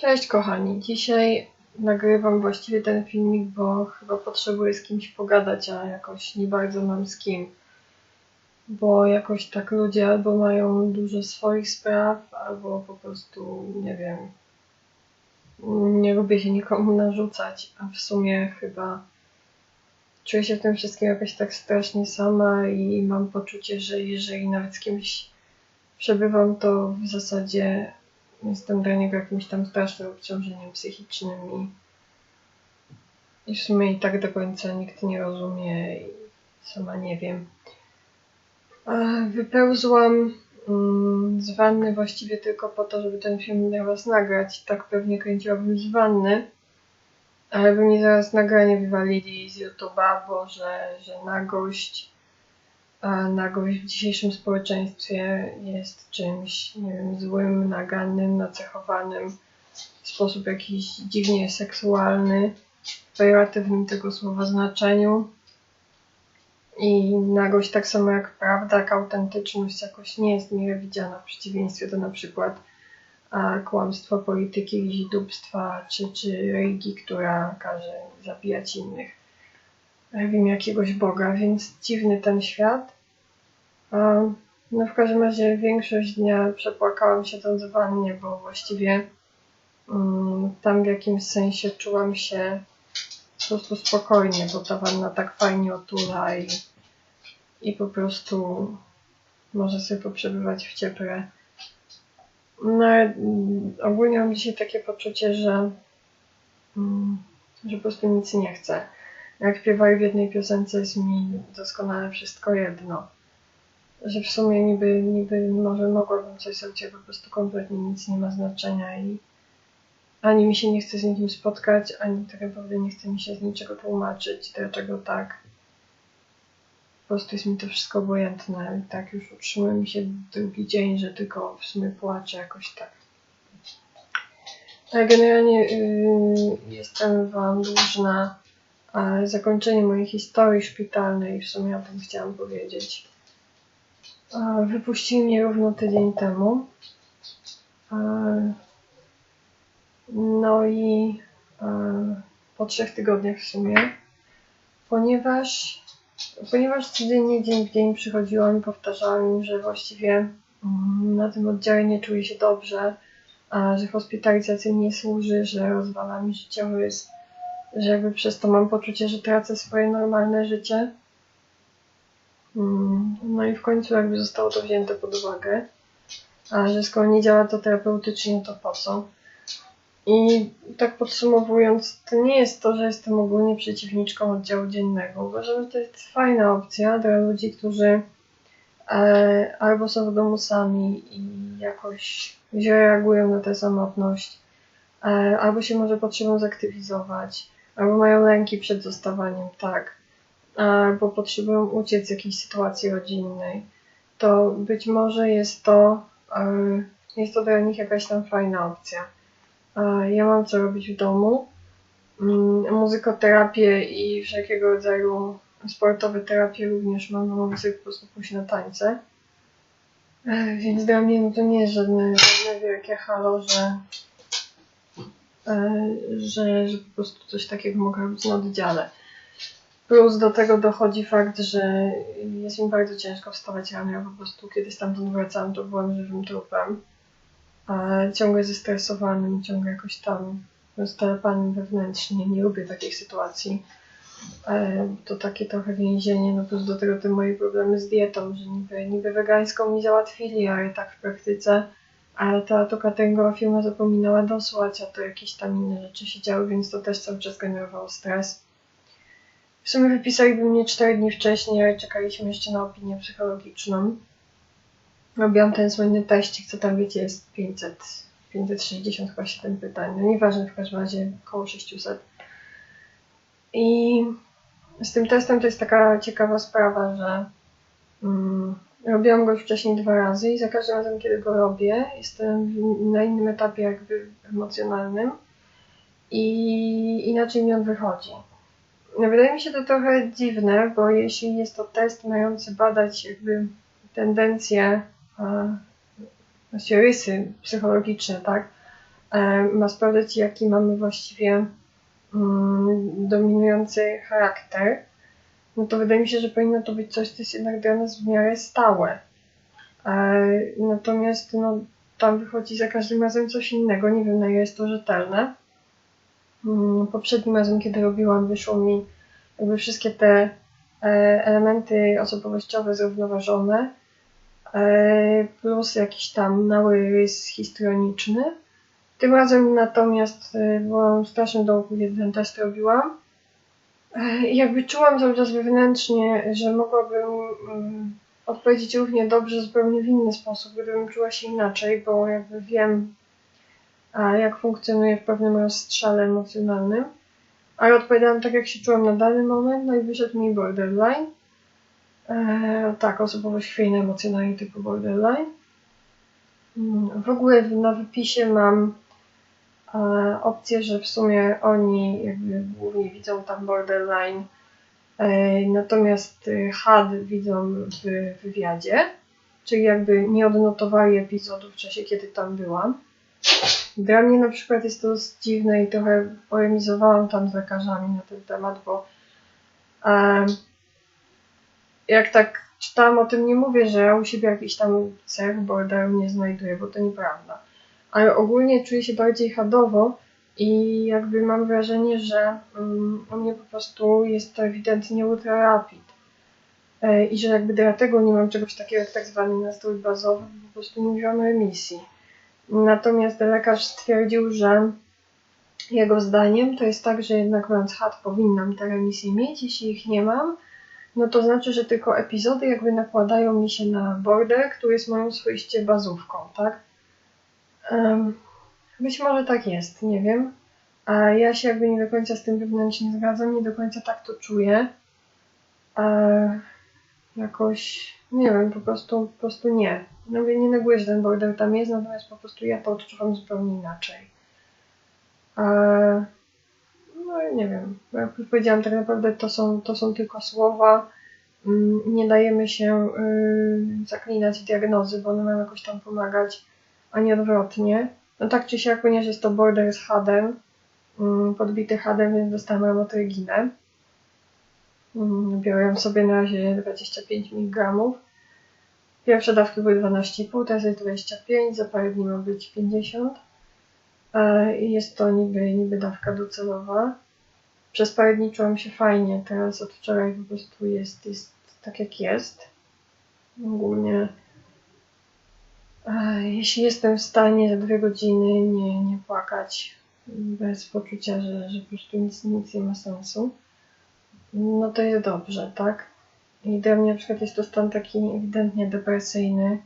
Cześć kochani, dzisiaj nagrywam właściwie ten filmik, bo chyba potrzebuję z kimś pogadać, a jakoś nie bardzo mam z kim. Bo jakoś tak ludzie albo mają dużo swoich spraw, albo po prostu, nie wiem, nie lubię się nikomu narzucać, a w sumie chyba czuję się w tym wszystkim jakoś tak strasznie sama i mam poczucie, że jeżeli nawet z kimś przebywam, to w zasadzie jestem dla niego jakimś tam strasznym obciążeniem psychicznym i, i w sumie i tak do końca nikt nie rozumie i sama nie wiem. Wypełzłam mm, z wanny właściwie tylko po to, żeby ten film dla was nagrać. Tak pewnie kręciłabym z wanny, ale by mi zaraz nagranie wywalili z YouTube'a, bo że, że nagość nagość w dzisiejszym społeczeństwie jest czymś, nie wiem, złym, nagannym, nacechowanym w sposób jakiś dziwnie seksualny, w pejoratywnym tego słowa znaczeniu. I nagość, tak samo jak prawda, jak autentyczność, jakoś nie jest mile widziana w przeciwieństwie do na przykład a, kłamstwa polityki, zidubstwa czy, czy religii, która każe zabijać innych w imię jakiegoś Boga, więc dziwny ten świat. No w każdym razie większość dnia przepłakałam się w wannie, bo właściwie um, tam w jakimś sensie czułam się po prostu spokojnie, bo ta wanna tak fajnie otula i, i po prostu może sobie poprzebywać w cieple. No ale ogólnie mam dzisiaj takie poczucie, że, um, że po prostu nic nie chcę. Jak śpiewali w jednej piosence jest mi doskonale wszystko jedno że w sumie niby, niby może mogłabym coś zrobić, a po prostu kompletnie nic nie ma znaczenia i ani mi się nie chce z nikim spotkać, ani tak naprawdę nie chce mi się z niczego tłumaczyć, dlaczego tak. Po prostu jest mi to wszystko obojętne i tak już utrzymuje mi się drugi dzień, że tylko w sumie płaczę jakoś tak. Ale generalnie yy, jestem Wam dłużna zakończenie mojej historii szpitalnej, w sumie o tym chciałam powiedzieć. Wypuścili mnie równo tydzień temu. No i po trzech tygodniach w sumie, ponieważ, ponieważ codziennie dzień w dzień przychodziłam i powtarzałam im, że właściwie mm, na tym oddziale nie czuję się dobrze, że hospitalizacja nie służy, że rozwala mi życiorys, że jakby przez to mam poczucie, że tracę swoje normalne życie no i w końcu jakby zostało to wzięte pod uwagę, a że skoro nie działa to terapeutycznie, to po co? I tak podsumowując, to nie jest to, że jestem ogólnie przeciwniczką oddziału dziennego. Uważam, że to jest fajna opcja dla ludzi, którzy e, albo są w domu sami i jakoś źle reagują na tę samotność, e, albo się może potrzebują zaktywizować, albo mają lęki przed zostawaniem, tak albo potrzebują uciec z jakiejś sytuacji rodzinnej, to być może jest to, e, jest to dla nich jakaś tam fajna opcja. E, ja mam co robić w domu, mm, muzykoterapię i wszelkiego rodzaju sportowe terapie również mam, mogę sobie po prostu pójść na tańce. E, więc dla mnie no to nie jest żadne, żadne wielkie halo, że, że, że po prostu coś takiego mogę robić na oddziale. Plus do tego dochodzi fakt, że jest mi bardzo ciężko wstawać rano. Ja po prostu kiedy stamtąd wracałam, to byłam żywym trupem. Ciągle zestresowanym, ciągle jakoś tam roztelepanym wewnętrznie. Nie lubię takich sytuacji. E, to takie trochę więzienie, no plus do tego te moje problemy z dietą, że niby, niby wegańską mi załatwili, ale tak w praktyce ale ta to cateringowa firma zapominała dosłać, a to jakieś tam inne rzeczy się działy, więc to też cały czas generowało stres. W sumie wypisaliby mnie 4 dni wcześniej, ale czekaliśmy jeszcze na opinię psychologiczną. Robiłam ten słynny teścik, co tam wiecie, jest 500, 560 chyba 7 pytań. No nieważne, w każdym razie około 600. I z tym testem to jest taka ciekawa sprawa, że mm, robiłam go już wcześniej dwa razy i za każdym razem, kiedy go robię, jestem na innym etapie jakby emocjonalnym i inaczej mi on wychodzi. No, wydaje mi się to trochę dziwne, bo jeśli jest to test mający badać jakby tendencje, właściwie rysy psychologiczne, tak, e, ma sprawdzać, jaki mamy właściwie mm, dominujący charakter, no to wydaje mi się, że powinno to być coś, co jest jednak dla nas w miarę stałe. E, natomiast no, tam wychodzi za każdym razem coś innego. Nie wiem, na ile jest to rzetelne. Mm, poprzednim razem, kiedy robiłam, wyszło mi jakby wszystkie te e, elementy osobowościowe zrównoważone, e, plus jakiś tam mały rys histrioniczny. Tym razem natomiast byłam strasznie długo, kiedy ten test robiłam. I jakby czułam cały czas wewnętrznie, że mogłabym mm, odpowiedzieć równie dobrze zupełnie w inny sposób, gdybym czuła się inaczej, bo jakby wiem, jak funkcjonuje w pewnym rozstrzale emocjonalnym. Ale odpowiadałam tak, jak się czułam na dany moment, no i wyszedł mi borderline. E, tak, osobowość chwiejna emocjonalnie typu borderline. Mm, w ogóle na wypisie mam e, opcję, że w sumie oni jakby głównie widzą tam borderline Natomiast y, HUD widzą w wywiadzie, czyli jakby nie odnotowali epizodu w czasie, kiedy tam byłam. Dla mnie na przykład jest to dziwne i trochę polemizowałam tam z lekarzami na ten temat, bo e, jak tak czytałam o tym, nie mówię, że ja u siebie jakiś tam cech borderu nie znajduję, bo to nieprawda. Ale ogólnie czuję się bardziej hadowo i jakby mam wrażenie, że um, u mnie po prostu jest to ewidentnie ultra rapid. E, I że jakby dlatego nie mam czegoś takiego jak tak zwany nastrój bazowy, po prostu nie używam remisji. Natomiast lekarz stwierdził, że jego zdaniem to jest tak, że jednak mając HAT powinnam te remisje mieć. Jeśli ich nie mam, no to znaczy, że tylko epizody jakby nakładają mi się na border, który jest moją swoiście bazówką, tak? Być może tak jest, nie wiem. A ja się jakby nie do końca z tym wewnętrznie zgadzam, nie do końca tak to czuję. Jakoś, nie wiem, po prostu, po prostu nie. No nie neguję, że ten border tam jest, natomiast po prostu ja to odczuwam zupełnie inaczej. A, no nie wiem, jak już powiedziałam, tak naprawdę to są, to są tylko słowa. Mm, nie dajemy się yy, zaklinać diagnozy, bo one mają jakoś tam pomagać, a nie odwrotnie. No tak czy siak, ponieważ jest to border z hadem, mm, podbity hadem, więc dostałam amotyginę. Mm, biorę sobie na razie 25 mg. Pierwsze dawki były 12,5, teraz jest 25, za parę dni ma być 50. E, I jest to niby, niby dawka docelowa. Przez parę dni czułam się fajnie, teraz od wczoraj po prostu jest, jest tak jak jest. Ogólnie jeśli jestem w stanie za dwie godziny nie, nie płakać bez poczucia, że, że po prostu nic, nic nie ma sensu, no to jest dobrze, tak? I dla mnie na przykład jest to stan taki ewidentnie depresyjny.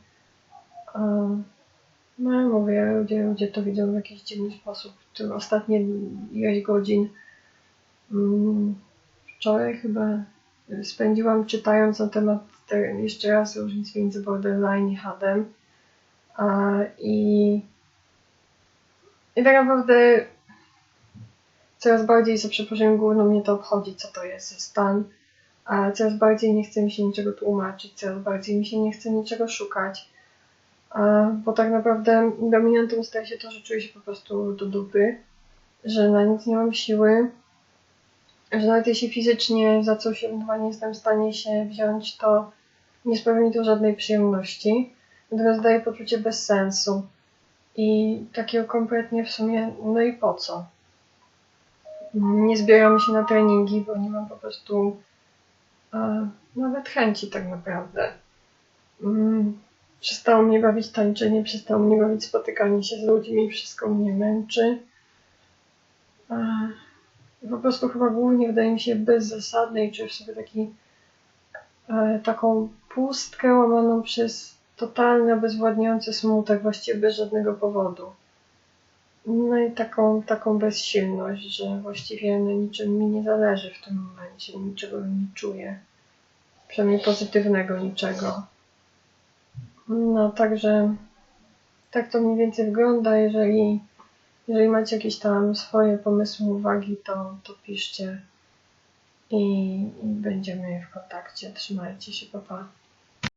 No ale mówię, ludzie, ludzie to widzą w jakiś dziwny sposób. Tu ostatnie ileś godzin mm, wczoraj chyba spędziłam czytając na temat jeszcze raz różnic między borderline i hadem i, i tak naprawdę coraz bardziej za przeproszeniem główną mnie to obchodzi, co to jest za stan. A coraz bardziej nie chce mi się niczego tłumaczyć, coraz bardziej mi się nie chce niczego szukać. A, bo tak naprawdę dominantą staje się to, że czuję się po prostu do dupy, że na nic nie mam siły, że nawet jeśli fizycznie za coś ewentualnie jestem w stanie się wziąć, to nie sprawia mi to żadnej przyjemności. Natomiast daje poczucie bezsensu. I takiego kompletnie w sumie, no i po co? Nie zbieram się na treningi, bo nie mam po prostu e, nawet chęci tak naprawdę. Mm, przestało mnie bawić tańczenie, przestało mnie bawić spotykanie się z ludźmi, wszystko mnie męczy. E, po prostu chyba głównie wydaje mi się bezzasadne i czuję w sobie taki, e, taką pustkę łamaną przez totalny, obezwładniający smutek, właściwie bez żadnego powodu. No i taką, taką bezsilność, że właściwie na niczym mi nie zależy w tym momencie, niczego nie czuję. Przynajmniej pozytywnego niczego. No także tak to mniej więcej wygląda. Jeżeli, jeżeli macie jakieś tam swoje pomysły, uwagi, to, to piszcie i, i będziemy w kontakcie. Trzymajcie się, papa.